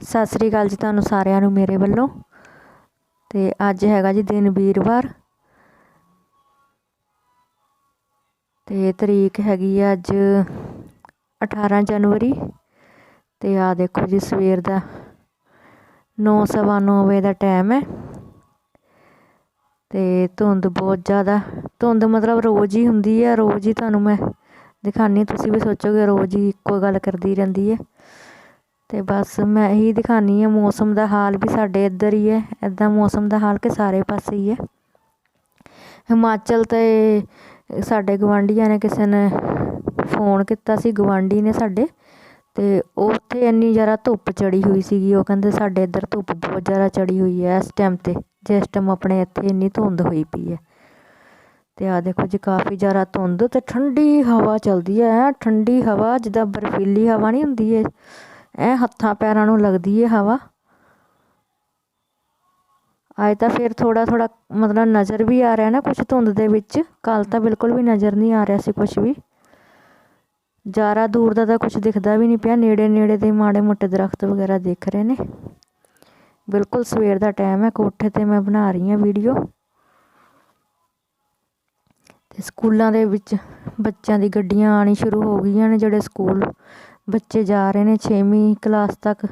ਸਤਿ ਸ੍ਰੀ ਅਕਾਲ ਜੀ ਤੁਹਾਨੂੰ ਸਾਰਿਆਂ ਨੂੰ ਮੇਰੇ ਵੱਲੋਂ। ਤੇ ਅੱਜ ਹੈਗਾ ਜੀ ਦਿਨ ਵੀਰਵਾਰ। ਤੇ ਤਰੀਕ ਹੈਗੀ ਆ ਅੱਜ 18 ਜਨਵਰੀ। ਤੇ ਆ ਦੇਖੋ ਜੀ ਸਵੇਰ ਦਾ 9:09 ਵਜੇ ਦਾ ਟਾਈਮ ਹੈ। ਤੇ ਧੁੰਦ ਬਹੁਤ ਜ਼ਿਆਦਾ, ਧੁੰਦ ਮਤਲਬ ਰੋਜ਼ ਹੀ ਹੁੰਦੀ ਹੈ ਰੋਜ਼ ਹੀ ਤੁਹਾਨੂੰ ਮੈਂ ਦਿਖਾਣੀ ਤੁਸੀਂ ਵੀ ਸੋਚੋਗੇ ਰੋਜ਼ ਹੀ ਇੱਕੋ ਗੱਲ ਕਰਦੀ ਰਹਿੰਦੀ ਹੈ। ਅਤੇ ਬਸ ਮੈਂ ਇਹੀ ਦਿਖਾਉਂਦੀ ਹਾਂ ਮੌਸਮ ਦਾ ਹਾਲ ਵੀ ਸਾਡੇ ਇੱਧਰ ਹੀ ਹੈ। ਇੱਦਾਂ ਮੌਸਮ ਦਾ ਹਾਲ ਕਿ ਸਾਰੇ ਪਾਸੇ ਹੀ ਹੈ। ਹਿਮਾਚਲ ਤੇ ਸਾਡੇ ਗਵਾਂਢੀਆਂ ਨੇ ਕਿਸੇ ਨੇ ਫੋਨ ਕੀਤਾ ਸੀ ਗਵਾਂਢੀ ਨੇ ਸਾਡੇ ਅਤੇ ਉੱਥੇ ਇੰਨੀ ਜ਼ਿਆਦਾ ਧੁੱਪ ਚੜੀ ਹੋਈ ਸੀਗੀ, ਉਹ ਕਹਿੰਦੇ ਸਾਡੇ ਇੱਧਰ ਧੁੱਪ ਬਹੁਤ ਜ਼ਿਆਦਾ ਚੜੀ ਹੋਈ ਹੈ ਇਸ ਟਾਈਮ ਤੇ, ਜਿਸ ਟਾਈਮ ਆਪਣੇ ਇੱਥੇ ਇੰਨੀ ਧੁੰਦ ਹੋਈ ਪਈ ਹੈ। ਤੇ ਆ ਦੇਖੋ ਜੀ, ਕਾਫੀ ਜ਼ਿਆਦਾ ਧੁੰਦ ਤੇ ਠੰਡੀ ਹਵਾ ਚੱਲਦੀ ਹੈ ਠੰਡੀ ਹਵਾ ਜਿੱਦਾਂ ਬਰਫੀਲੀ ਹਵਾ ਨਹੀਂ ਹੁੰਦੀ ਹੈ ਐ ਹੱਥਾਂ ਪੈਰਾਂ ਨੂੰ ਲੱਗਦੀ ਹੈ ਹਵਾ। ਅੱਜ ਤਾਂ ਫਿਰ ਥੋੜਾ ਥੋੜਾ ਮਤਲਬ ਨਜ਼ਰ ਵੀ ਆ ਰਿਹਾ ਨਾ ਕੁਝ ਧੁੰਦ ਦੇ ਵਿੱਚ। ਕੱਲ ਤਾਂ ਬਿਲਕੁਲ ਵੀ ਨਜ਼ਰ ਨਹੀਂ ਆ ਰਿਹਾ ਸੀ ਕੁਝ ਵੀ। ਜ਼ਿਆਦਾ ਦੂਰ ਦਾ ਤਾਂ ਕੁਝ ਦਿਖਦਾ ਵੀ ਨਹੀਂ ਪਿਆ। ਨੇੜੇ ਨੇੜੇ ਦੇ ਮਾੜੇ ਮੋਟੇ ਦਰਖਤ ਵਗੈਰਾ ਦਿਖ ਰਹੇ ਨੇ। ਬਿਲਕੁਲ ਸਵੇਰ ਦਾ ਟਾਈਮ ਹੈ। ਕੋਠੇ ਤੇ ਮੈਂ ਬਣਾ ਰਹੀ ਹਾਂ ਵੀਡੀਓ। ਤੇ ਸਕੂਲਾਂ ਦੇ ਵਿੱਚ ਬੱਚਿਆਂ ਦੀ ਗੱਡੀਆਂ ਆਣੀ ਸ਼ੁਰੂ ਹੋ ਗਈਆਂ ਨੇ ਜਿਹੜੇ ਸਕੂਲ। ਬੱਚੇ ਜਾ ਰਹੇ ਨੇ ਛੇਵੀਂ ਕਲਾਸ ਤੱਕ।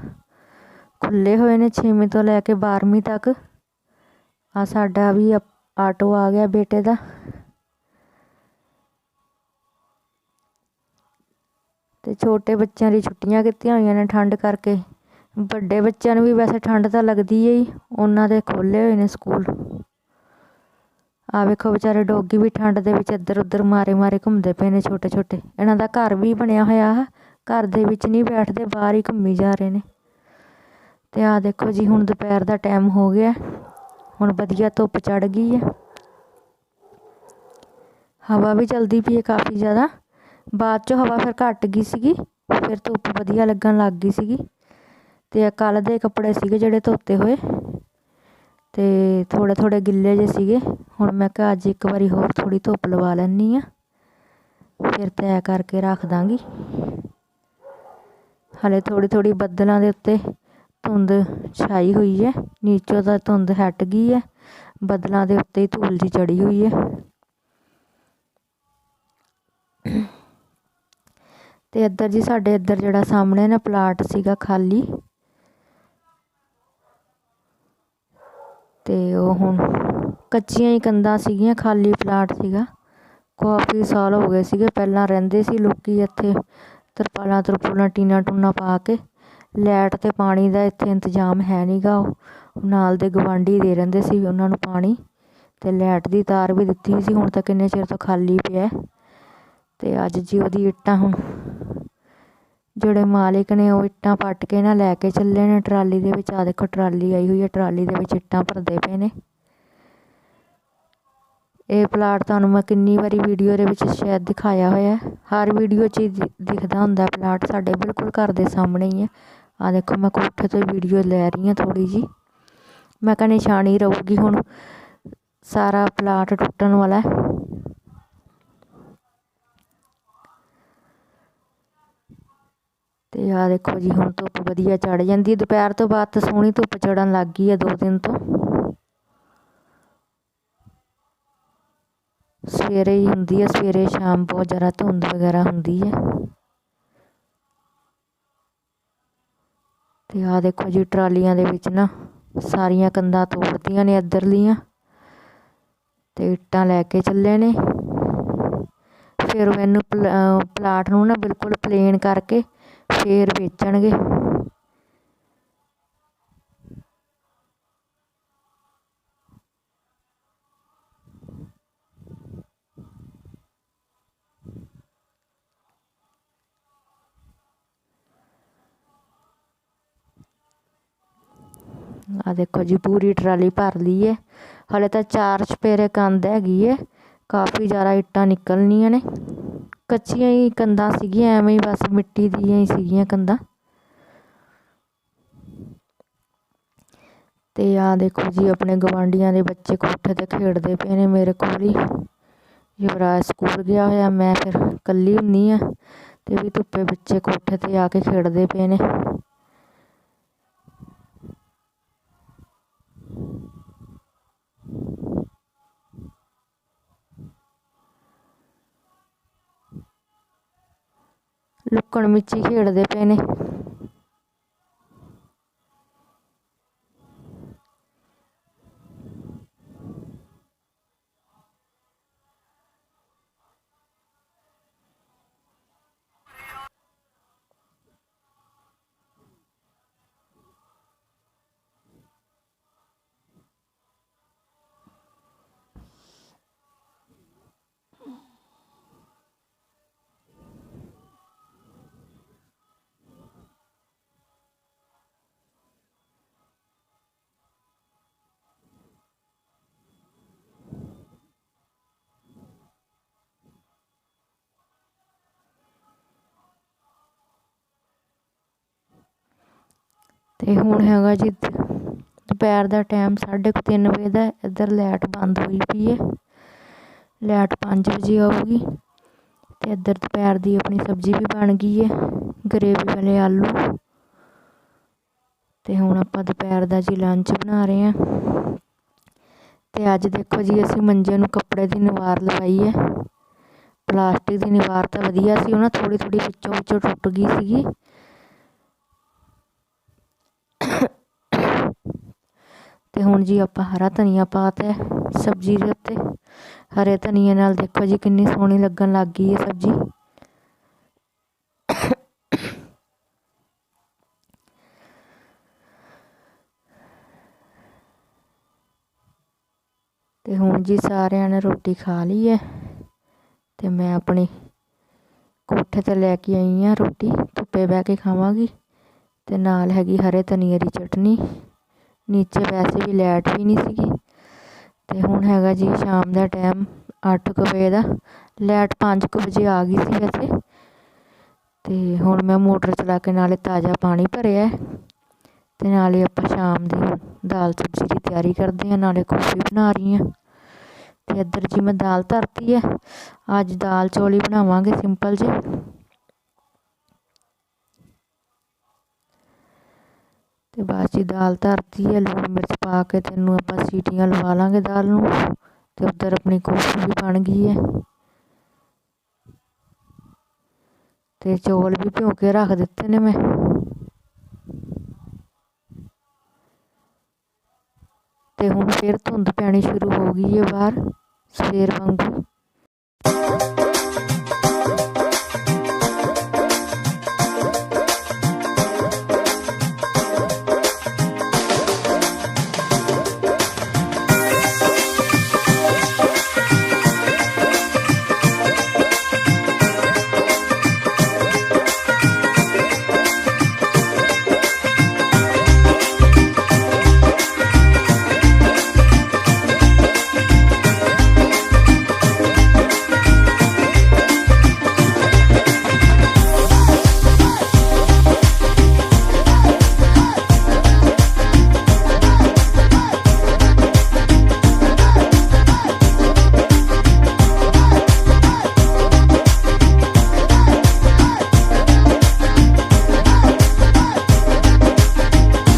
ਖੁੱਲੇ ਹੋਏ ਨੇ ਛੇਵੀਂ ਤੋਂ ਲੈ ਕੇ 12ਵੀਂ ਤੱਕ। ਆ ਸਾਡਾ ਵੀ ਆਟੋ ਆ ਗਿਆ ਬੇਟੇ ਦਾ। ਤੇ ਛੋਟੇ ਬੱਚਿਆਂ ਦੀ ਛੁੱਟੀਆਂ ਕੀਤੀਆਂ ਹੋਈਆਂ ਨੇ ਠੰਡ ਕਰਕੇ। ਵੱਡੇ ਬੱਚਿਆਂ ਨੂੰ ਵੀ ਵੈਸੇ ਠੰਡ ਤਾਂ ਲੱਗਦੀ ਹੈ ਹੀ, ਉਹਨਾਂ ਦੇ ਖੋਲੇ ਹੋਏ ਨੇ ਸਕੂਲ। ਆ ਵੇਖੋ ਵਿਚਾਰੇ ਡੋਗੀ ਵੀ ਠੰਡ ਦੇ ਵਿੱਚ ਇੱਧਰ ਉੱਧਰ ਮਾਰੇ ਮਾਰੇ ਘੁੰਮਦੇ ਪਏ ਨੇ ਛੋਟੇ ਛੋਟੇ ਇਹਨਾਂ ਦਾ ਘਰ ਵੀ ਬਣਿਆ ਹੋਇਆ ਹੈ ਘਰ ਦੇ ਵਿੱਚ ਨਹੀਂ ਬੈਠਦੇ, ਬਾਹਰ ਹੀ ਘੁੰਮੀ ਜਾ ਰਹੇ ਨੇ। ਤੇ ਆਹ ਦੇਖੋ ਜੀ, ਹੁਣ ਦੁਪਹਿਰ ਦਾ ਟਾਈਮ ਹੋ ਗਿਆ। ਹੁਣ ਵਧੀਆ ਧੁੱਪ ਚੜ ਗਈ ਹੈ। ਹਵਾ ਵੀ ਚਲਦੀ ਪਈ ਹੈ ਕਾਫੀ ਜ਼ਿਆਦਾ। ਬਾਅਦ 'ਚੋਂ ਹਵਾ ਫਿਰ ਘਟ ਗਈ ਸੀਗੀ, ਫਿਰ ਧੁੱਪ ਵਧੀਆ ਲੱਗਣ ਲੱਗ ਗਈ ਸੀਗੀ। ਤੇ ਕੱਲ ਦੇ ਕੱਪੜੇ ਸੀਗੇ ਜਿਹੜੇ ਧੋਤੇ ਹੋਏ। ਤੇ ਥੋੜੇ ਥੋੜੇ ਗਿੱਲੇ ਜੇ ਸੀਗੇ। ਹੁਣ ਮੈਂ ਕਿਹਾ ਅੱਜ ਇੱਕ ਵਾਰੀ ਹੋਰ ਥੋੜੀ ਧੁੱਪ ਲਵਾ ਲੈਣੀ ਆ ਫਿਰ ਤੈਅ ਕਰਕੇ ਰੱਖ ਦਾਂਗੀ। ਹਲੇ ਥੋੜੀ ਥੋੜੀ ਬੱਦਲਾਂ ਦੇ ਉੱਤੇ ਧੁੰਦ ਛਾਈ ਹੋਈ ਹੈ। ਨੀਚੋਂ ਤਾਂ ਧੁੰਦ ਹਟ ਗਈ ਹੈ। ਬੱਦਲਾਂ ਦੇ ਉੱਤੇ ਹੀ ਧੂਲ ਜੀ ਚੜੀ ਹੋਈ ਹੈ। ਤੇ ਇੱਧਰ ਜੀ ਸਾਡੇ ਇੱਧਰ ਜਿਹੜਾ ਸਾਹਮਣੇ ਨਾ ਪਲਾਟ ਸੀਗਾ ਖਾਲੀ। ਤੇ ਉਹ ਹੁਣ ਕੱਚੀਆਂ ਹੀ ਕੰਧਾਂ ਸੀਗੀਆਂ, ਖਾਲੀ ਪਲਾਟ ਸੀਗਾ। ਕਾਫੀ ਸਾਲ ਹੋ ਗਏ ਸੀਗੇ। ਪਹਿਲਾਂ ਰਹਿੰਦੇ ਸੀ ਲੋਕੀ ਇੱਥੇ। ਤਰਪਾਲਾਂ ਤਰਪੂਲਾਂ ਟੀਨਾ ਟੂਨਾ ਪਾ ਕੇ ਲੈਟ ਅਤੇ ਪਾਣੀ ਦਾ ਇੱਥੇ ਇੰਤਜ਼ਾਮ ਹੈ ਨਹੀਂਗਾ ਉਹ। ਨਾਲ ਦੇ ਗਵਾਂਢੀ ਦੇ ਰਹਿੰਦੇ ਸੀ, ਉਹਨਾਂ ਨੂੰ ਪਾਣੀ ਅਤੇ ਲੈਟ ਦੀ ਤਾਰ ਵੀ ਦਿੱਤੀ ਹੋਈ ਸੀ, ਹੁਣ ਤਾਂ ਕਿੰਨੇ ਚਿਰ ਤੋਂ ਖਾਲੀ ਪਿਆ। ਅਤੇ ਅੱਜ ਜੀ ਉਹਦੀ ਇੱਟਾਂ ਹੁਣ, ਜਿਹੜੇ ਮਾਲਿਕ ਨੇ ਉਹ ਇੱਟਾਂ ਪੱਟ ਕੇ ਨਾ ਲੈ ਕੇ ਚੱਲੇ ਨੇ, ਟਰਾਲੀ ਦੇ ਵਿੱਚ। ਆ ਦੇਖੋ, ਟਰਾਲੀ ਆਈ ਹੋਈ ਹੈ, ਟਰਾਲੀ ਦੇ ਵਿੱਚ ਇੱਟਾਂ ਭਰਦੇ ਪਏ ਨੇ। ਇਹ ਪਲਾਟ ਤੁਹਾਨੂੰ ਮੈਂ ਕਿੰਨੀ ਵਾਰੀ ਵੀਡੀਓ ਦੇ ਵਿੱਚ ਸ਼ਾਇਦ ਦਿਖਾਇਆ ਹੋਇਆ ਹਰ ਵੀਡੀਓ 'ਚ ਦਿਖਦਾ ਹੁੰਦਾ ਪਲਾਟ ਸਾਡੇ ਬਿਲਕੁਲ ਘਰ ਦੇ ਸਾਹਮਣੇ ਹੀ ਹੈ। ਆ ਦੇਖੋ ਮੈਂ ਕੋਠੇ ਤੋਂ ਵੀਡੀਓ ਲੈ ਰਹੀ ਹਾਂ ਥੋੜੀ ਜੀ ਮੈਂ ਕਹਿੰਦਾ ਨਿਸ਼ਾਨੀ ਰਹੂਗੀ ਹੁਣ। ਸਾਰਾ ਪਲਾਟ ਟੁੱਟਣ ਵਾਲਾ ਹੈ। ਤੇ ਆ ਦੇਖੋ ਜੀ ਹੁਣ ਧੁੱਪ ਵਧੀਆ ਚੜ ਜਾਂਦੀ ਹੈ। ਦੁਪਹਿਰ ਤੋਂ ਬਾਅਦ ਤਾਂ ਸੋਹਣੀ ਧੁੱਪ ਚੜਨ ਲੱਗ ਗਈ ਹੈ ਦੋ ਦਿਨ ਤੋਂ। ਸਵੇਰੇ ਹੀ ਹੁੰਦੀ ਹੈ ਸਵੇਰੇ ਸ਼ਾਮ ਬਹੁਤ ਜ਼ਿਆਦਾ ਧੁੰਦ ਵਗੈਰਾ ਹੁੰਦੀ ਹੈ ਤੇ ਆਹ ਦੇਖੋ ਜੀ, ਟਰਾਲੀਆਂ ਦੇ ਵਿੱਚ ਨਾ ਸਾਰੀਆਂ ਕੰਧਾਂ ਤੋੜਦੀਆਂ ਨੇ ਇੱਧਰਲੀਆਂ ਤੇ ਇੱਟਾਂ ਲੈ ਕੇ ਚੱਲੇ ਨੇ। ਫਿਰ ਮੈਨੂੰ ਇਹਨੂੰ ਪਲਾਟ ਨੂੰ ਨਾ ਬਿਲਕੁਲ ਪਲੇਨ ਕਰਕੇ ਫੇਰ ਵੇਚਣਗੇ। ਆ ਦੇਖੋ ਜੀ, ਪੂਰੀ ਟਰਾਲੀ ਭਰ ਲਈ ਹੈ ਹਲੇ ਤਾਂ ਚਾਰ ਚਪੇਰੇ ਕੰਧ ਹੈਗੀ ਹੈ ਕਾਫੀ ਜ਼ਿਆਦਾ ਇੱਟਾਂ ਨਿਕਲਣੀਆਂ ਨੇ। ਕੱਚੀਆਂ ਹੀ ਕੰਧਾਂ ਸੀਗੀਆਂ, ਐਵੇਂ ਹੀ ਬਸ ਮਿੱਟੀ ਦੀਆਂ ਹੀ ਸੀਗੀਆਂ ਕੰਧਾਂ। ਤੇ ਆ ਦੇਖੋ ਜੀ, ਆਪਣੇ ਗਵਾਂਡੀਆਂ ਦੇ ਬੱਚੇ ਕੋਠੇ ਤੇ ਖੇਡਦੇ ਪਏ ਨੇ ਮੇਰੇ ਕੋਲ ਹੀ। ਯੁਵਰਾਜ ਸਕੂਲ ਗਿਆ ਹੋਇਆ, ਮੈਂ ਫਿਰ ਇਕੱਲੀ ਹੁੰਨੀ ਆ। ਤੇ ਵੀ ਧੁੱਪੇ ਬੱਚੇ ਕੋਠੇ ਤੇ ਆ ਕੇ ਖੇਡਦੇ ਪਏ ਨੇ। ലുക്കਣ ਮਿੱਚੀ ਖੇਡਦੇ ਪਏ ਨੇ ਅਤੇ ਹੁਣ ਹੈਗਾ ਜੀ ਦੁਪਹਿਰ ਦਾ ਟਾਈਮ 3:30 ਵਜੇ ਦਾ, ਇੱਧਰ ਲਾਈਟ ਬੰਦ ਹੋਈ ਪਈ ਹੈ। ਲਾਈਟ 5 ਵਜੇ ਆਊਗੀ ਅਤੇ ਇੱਧਰ ਦੁਪਹਿਰ ਦੀ ਆਪਣੀ ਸਬਜ਼ੀ ਵੀ ਬਣ ਗਈ ਹੈ, ਗਰੇਵੀ ਵਾਲੇ ਆਲੂ। ਤੇ ਹੁਣ ਆਪਾਂ ਦੁਪਹਿਰ ਦਾ ਜੀ ਲੰਚ ਬਣਾ ਰਹੇ ਹਾਂ। ਤੇ ਅੱਜ ਦੇਖੋ ਜੀ, ਅਸੀਂ ਮੰਜੇ ਨੂੰ ਕੱਪੜੇ ਦੀ ਨਿਵਾਰ ਲਵਾਈ ਹੈ। ਪਲਾਸਟਿਕ ਦੀ ਨਿਵਾਰ ਤਾਂ ਵਧੀਆ ਸੀ, ਉਹ ਨਾ ਥੋੜੀ ਥੋੜੀ ਵਿੱਚੋਂ ਵਿੱਚੋਂ ਟੁੱਟ ਗਈ ਸੀਗੀ। ਤੇ ਹੁਣ ਜੀ ਆਪਾਂ ਹਰਾ ਧਨੀਆ ਪਾਤਾ ਸਬਜ਼ੀ ਦੇ ਉੱਤੇ। ਹਰੇ ਧਨੀਏ ਨਾਲ ਦੇਖੋ ਜੀ ਕਿੰਨੀ ਸੋਹਣੀ ਲੱਗਣ ਲੱਗ ਗਈ ਹੈ ਸਬਜ਼ੀ। ਤੇ ਹੁਣ ਜੀ ਸਾਰਿਆਂ ਨੇ ਰੋਟੀ ਖਾ ਲਈ ਹੈ ਤੇ ਮੈਂ ਆਪਣੀ ਕੋਠੇ ਤੇ ਲੈ ਕੇ ਆਈ ਆ ਰੋਟੀ, ਧੁੱਪੇ ਬਹਿ ਕੇ ਖਾਵਾਂਗੀ ਤੇ ਨਾਲ ਹੈਗੀ ਹਰੇ ਧਨੀਏ ਦੀ ਚਟਨੀ। ਨੀਚੇ ਵੈਸੇ ਵੀ ਲਾਈਟ ਵੀ ਨਹੀਂ ਸੀਗੀ। ਤੇ ਹੁਣ ਹੈਗਾ ਜੀ ਸ਼ਾਮ ਦਾ ਟਾਈਮ 8 ਵਜੇ ਦਾ। ਲਾਈਟ 5 ਵਜੇ ਆ ਗਈ ਸੀ ਵੈਸੇ। ਤੇ ਹੁਣ ਮੈਂ ਮੋਟਰ ਚਲਾ ਕੇ ਨਾਲੇ ਤਾਜ਼ਾ ਪਾਣੀ ਭਰਿਆ ਤੇ ਨਾਲੇ ਆਪਾਂ ਸ਼ਾਮ ਦੀ ਦਾਲ ਸਬਜ਼ੀ ਦੀ ਤਿਆਰੀ ਕਰਦੇ ਆ ਨਾਲੇ ਕੌਫੀ ਬਣਾ ਰਹੀ ਆ ਤੇ ਇੱਧਰ ਜੀ ਮੈਂ ਦਾਲ ਧਰਤੀ ਹੈ। ਅੱਜ ਦਾਲ ਚੌਲ ਬਣਾਵਾਂਗੇ ਸਿੰਪਲ ਜਿਹੇ। ਅਤੇ ਬਾਅਦ 'ਚ ਦਾਲ ਧਰਤੀ ਹੈ, ਲੂਣ ਮਿਰਚ ਪਾ ਕੇ ਤੈਨੂੰ ਆਪਾਂ ਸੀਟੀਆਂ ਲਵਾ ਲਾਂਗੇ ਦਾਲ ਨੂੰ ਤੇ ਉਧਰ ਆਪਣੀ ਕੌਫੀ ਵੀ ਬਣ ਗਈ ਹੈ। ਤੇ ਚੌਲ ਵੀ ਭਿਓ ਕੇ ਰੱਖ ਦਿੱਤੇ ਨੇ ਮੈਂ। ਤੇ ਹੁਣ ਫਿਰ ਧੁੰਦ ਪੈਣੀ ਸ਼ੁਰੂ ਹੋ ਗਈ ਹੈ ਬਾਹਰ, ਸਵੇਰ ਵਾਂਗੂ।